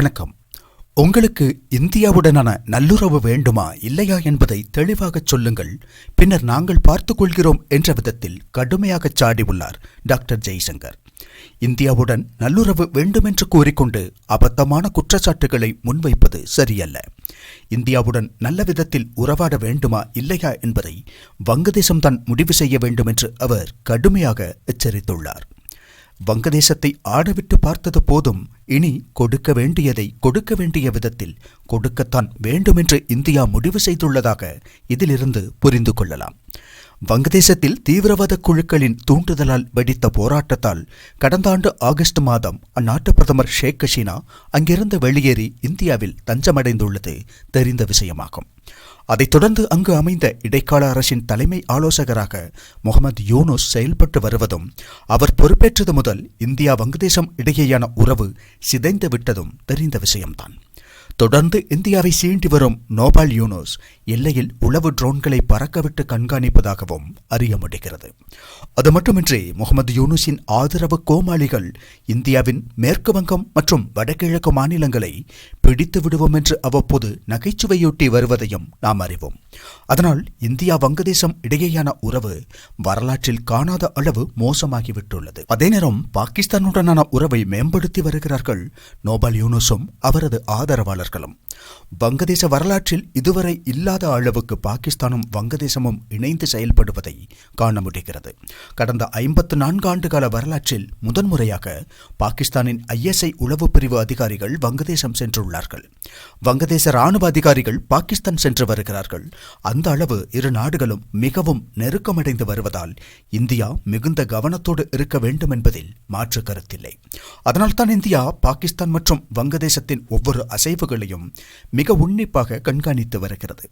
வணக்கம். உங்களுக்கு இந்தியாவுடனான நல்லுறவு வேண்டுமா இல்லையா என்பதை தெளிவாகச் சொல்லுங்கள். பின்னர் நாங்கள் பார்த்துக்கொள்கிறோம் என்ற விதத்தில் கடுமையாகச் சாடியுள்ளார் டாக்டர் ஜெய்சங்கர். இந்தியாவுடன் நல்லுறவு வேண்டுமென்று கூறிக்கொண்டு அபத்தமான குற்றச்சாட்டுகளை முன்வைப்பது சரியல்ல. இந்தியாவுடன் நல்ல விதத்தில் உறவாட வேண்டுமா இல்லையா என்பதை வங்கதேசம்தான் முடிவு செய்ய வேண்டும் என்று அவர் கடுமையாக எச்சரித்துள்ளார். வங்கதேசத்தை ஆடவிட்டு பார்த்தது போதும். இனி கொடுக்க வேண்டியதை கொடுக்க வேண்டிய விதத்தில் கொடுக்கத்தான் வேண்டுமென்று இந்தியா முடிவு செய்துள்ளதாக இதிலிருந்து புரிந்து கொள்ளலாம். வங்கதேசத்தில் தீவிரவாத குழுக்களின் தூண்டுதலால் வெடித்த போராட்டத்தால் கடந்த ஆண்டு ஆகஸ்ட் மாதம் அந்நாட்டு பிரதமர் ஷேக் ஹசீனா அங்கிருந்து வெளியேறி இந்தியாவில் தஞ்சமடைந்துள்ளது தெரிந்த விஷயமாகும். அதைத் தொடர்ந்து அங்கு அமைந்த இடைக்கால அரசின் தலைமை ஆலோசகராக முகமது யூனுஸ் செயல்பட்டு வருவதும் அவர் பொறுப்பேற்றது முதல் இந்தியா வங்கதேசம் இடையேயான உறவு சிதைந்து விட்டதும் தெரிந்த விஷயம்தான். தொடர்ந்து இந்தியாவை சீண்டி வரும் நோபால் யூனோஸ் எல்லையில் உளவு ட்ரோன்களை பறக்கவிட்டு கண்காணிப்பதாகவும் அறிய முடிகிறது. அது மட்டுமின்றி முகமது யூனுஸின் ஆதரவு கோமாளிகள் இந்தியாவின் மேற்கு வங்கம் மற்றும் வடகிழக்கு மாநிலங்களை பிடித்து விடுவோம் என்று அவ்வப்போது நகைச்சுவையொட்டி வருவதையும் நாம் அறிவோம். அதனால் இந்தியா வங்கதேசம் இடையேயான உறவு வரலாற்றில் காணாத அளவு மோசமாகிவிட்டுள்ளது. அதே நேரம் பாகிஸ்தானுடனான உறவை மேம்படுத்தி வருகிறார்கள் நோபால் யூனுஸும் அவரது ஆதரவாளர்களும் வங்கதேச வரலாற்றில் இதுவரை இல்லாத அளவுக்கு பாகிஸ்தானும் வங்கதேசமும் இணைந்து செயல்படுவதை காண முடிகிறது. கடந்த ஐம்பத்து நான்கு ஆண்டுகால வரலாற்றில் முதன்முறையாக பாகிஸ்தானின் ஐஎஸ்ஐ உளவு பிரிவு அதிகாரிகள் வங்கதேசம் சென்றுள்ளார்கள். வங்கதேச ராணுவ அதிகாரிகள் பாகிஸ்தான் சென்று வருகிறார்கள். அந்த அளவு இரு நாடுகளும் மிகவும் நெருக்கமடைந்து வருவதால் இந்தியா மிகுந்த கவனத்தோடு இருக்க வேண்டும் என்பதில் மாற்று கருத்தில்லை. அதனால்தான் இந்தியா பாகிஸ்தான் மற்றும் வங்கதேசத்தின் ஒவ்வொரு அசைவுகள் அசைவுகளையும் மிக உன்னிப்பாக கண்காணித்து வருகிறது.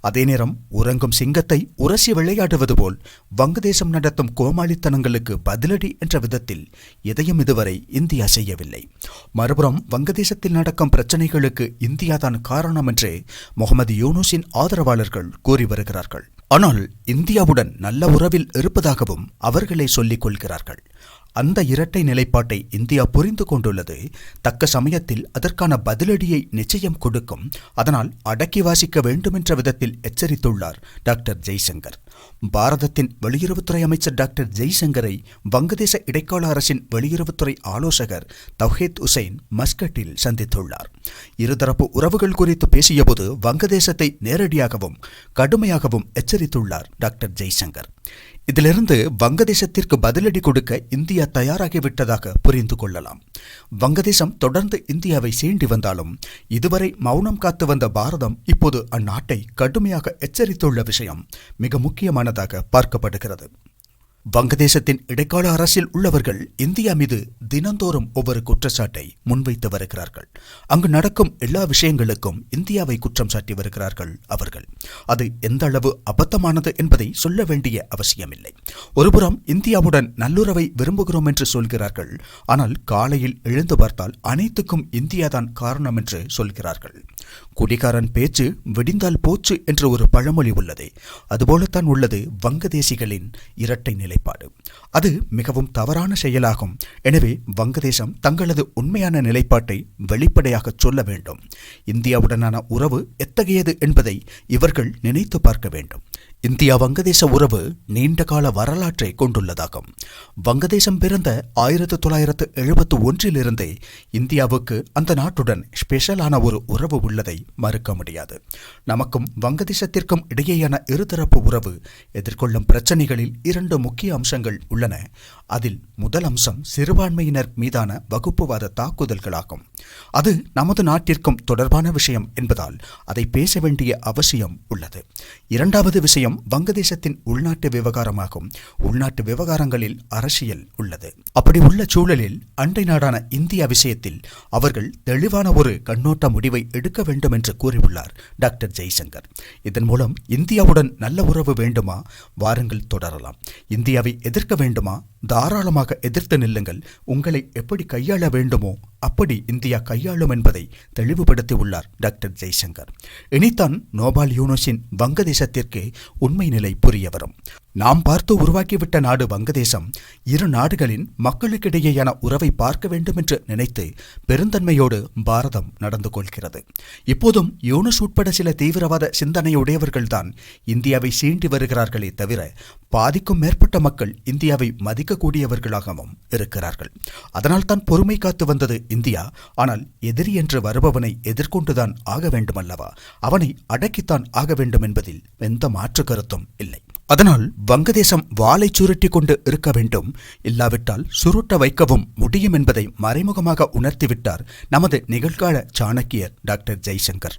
அதே நேரம் உறங்கும் சிங்கத்தை உரசி விளையாடுவது போல் வங்கதேசம் நடத்தும் கோமாளித்தனங்களுக்கு பதிலடி என்ற விதத்தில் எதையும் இதுவரை இந்தியா செய்யவில்லை. மறுபுறம் வங்கதேசத்தில் நடக்கும் பிரச்சனைகளுக்கு இந்தியாதான் காரணம் என்று முகமது யூனுஸின் ஆதரவாளர்கள் கூறி வருகிறார்கள். ஆனால் இந்தியாவுடன் நல்ல உறவில் இருப்பதாகவும் அவர்களே சொல்லிக் கொள்கிறார்கள். அந்த இரட்டை நிலைப்பாட்டை இந்தியா புரிந்து கொண்டுள்ளது. தக்க சமயத்தில் அதற்கான பதிலடியை நிச்சயம் கொடுக்கும். அதனால் அடக்கி வாசிக்க வேண்டுமென்ற விதத்தில் எச்சரித்துள்ளார் டாக்டர் ஜெய்சங்கர். பாரதத்தின் வெளியுறவுத்துறை அமைச்சர் டாக்டர் ஜெய்சங்கரை வங்கதேச இடைக்கால அரசின் வெளியுறவுத்துறை ஆலோசகர் தவ்ஹீத் உசைன் மஸ்கட்டில் சந்தித்துள்ளார். இருதரப்பு உறவுகள் குறித்து பேசியபோது வங்கதேசத்தை நேரடியாகவும் கடுமையாகவும் எச்சரித்துள்ளார் டாக்டர் ஜெய்சங்கர். இதிலிருந்து வங்கதேசத்திற்கு பதிலடி கொடுக்க இந்தியா தயாராகிவிட்டதாக புரிந்து கொள்ளலாம். வங்கதேசம் தொடர்ந்து இந்தியாவை சீண்டி வந்தாலும் இதுவரை மௌனம் காத்து வந்த பாரதம் இப்போது அந்நாட்டை கடுமையாக எச்சரித்துள்ள விஷயம் மிக முக்கிய முக்கியமானதாக பார்க்கப்படுகிறது. வங்கதேசத்தின் இடைக்கால அரசில் உள்ளவர்கள் இந்தியா மீது தினந்தோறும் ஒவ்வொரு குற்றச்சாட்டை முன்வைத்து வருகிறார்கள். அங்கு நடக்கும் எல்லா விஷயங்களுக்கும் இந்தியாவை குற்றம் சாட்டி வருகிறார்கள் அவர்கள். அது எந்த அளவு அபத்தமானது என்பதை சொல்ல வேண்டிய அவசியமில்லை. ஒருபுறம் இந்தியாவுடன் நல்லுறவை விரும்புகிறோம் என்று சொல்கிறார்கள். ஆனால் காலையில் எழுந்து பார்த்தால் அனைத்துக்கும் இந்தியாதான் காரணம் என்று சொல்கிறார்கள். குடிகாரன் பேச்சு விடிந்தால் போச்சு என்று ஒரு பழமொழி உள்ளது. அதுபோலத்தான் உள்ளது வங்கதேசிகளின் இரட்டை நிலை. நிலைப்பாடு. அது மிகவும் தவறான செயலாகும். எனவே வங்கதேசம் தங்களது உண்மையான நிலைப்பாட்டை வெளிப்படையாக சொல்ல வேண்டும். இந்தியாவுடனான உறவு எத்தகையது என்பதை இவர்கள் நினைத்து பார்க்க வேண்டும். இந்தியா வங்கதேச உறவு நீண்ட கால வரலாற்றை கொண்டுள்ளதாகும். வங்கதேசம் பிறந்த ஆயிரத்து தொள்ளாயிரத்து எழுபத்து ஒன்றிலிருந்தே இந்தியாவுக்கு அந்த நாட்டுடன் ஸ்பெஷலான ஒரு உறவு உள்ளதை மறுக்க முடியாது. நமக்கும் வங்கதேசத்திற்கும் இடையேயான இருதரப்பு உறவு எதிர்கொள்ளும் பிரச்சனைகளில் இரண்டு முக்கிய அம்சங்கள் உள்ளன. அதில் முதல் அம்சம் சிறுபான்மையினர் மீதான வகுப்புவாத தாக்குதல்களாகும். அது நமது நாட்டிற்கும் தொடர்பான விஷயம் என்பதால் அதை பேச வேண்டிய அவசியம் உள்ளது. இரண்டாவது விஷயம் வங்கதேசத்தின் உள்நாட்டு விவகாரமாகும். உள்நாட்டு விவகாரங்களில் அரசியல் உள்ளது. அப்படி உள்ள சூழலில் அண்டை நாடான இந்தியா விஷயத்தில் அவர்கள் தெளிவான ஒரு கண்ணோட்ட முடிவை எடுக்க வேண்டும் என்று கூறியுள்ளார் டாக்டர் ஜெய்சங்கர். இதன் மூலம் இந்தியாவுடன் நல்ல உறவு வேண்டுமா? வாருங்கள் தொடரலாம். இந்தியாவை எதிர்க்க வேண்டுமா? தாராளமாக எதிர்த்து நில்லுங்கள். உங்களை எப்படி கையாள வேண்டுமோ அப்படி இந்தியா கையாளும் என்பதை தெளிவுபடுத்தி உள்ளார் டாக்டர் ஜெய்சங்கர். இனித்தான் நோபால் யூனோஸின் வங்கதேசத்திற்கு உண்மை நிலை புரிய வரும் நாம் பார்த்து உருவாக்கிவிட்ட நாடு வங்கதேசம். இரு நாடுகளின் மக்களுக்கிடையேயான உறவை பார்க்க வேண்டும் என்று நினைத்து பெருந்தன்மையோடு பாரதம் நடந்து கொள்கிறது. இப்போதும் யூனுஸ் உட்பட சில தீவிரவாத சிந்தனையுடையவர்கள்தான் இந்தியாவை சீண்டி வருகிறார்களே தவிர பாதிக்கும் மேற்பட்ட மக்கள் இந்தியாவை மதிக்கக்கூடியவர்களாகவும் இருக்கிறார்கள். அதனால் தான் பொறுமை காத்து வந்தது இந்தியா. ஆனால் எதிரி என்று வருபவனை எதிர்கொண்டுதான் ஆக வேண்டுமல்லவா? அவனை அடக்கித்தான் ஆக வேண்டும் என்பதில் எந்த மாற்று கருத்தும் இல்லை. அதனால் வங்கதேசம் வாளை சுருட்டி கொண்டு இருக்க வேண்டும். இல்லாவிட்டால் சுருட்ட வைக்கவும் முடியும் என்பதை மறைமுகமாக உணர்த்திவிட்டார் நமது நிகழ்கால சாணக்கியர் டாக்டர் ஜெய்சங்கர்.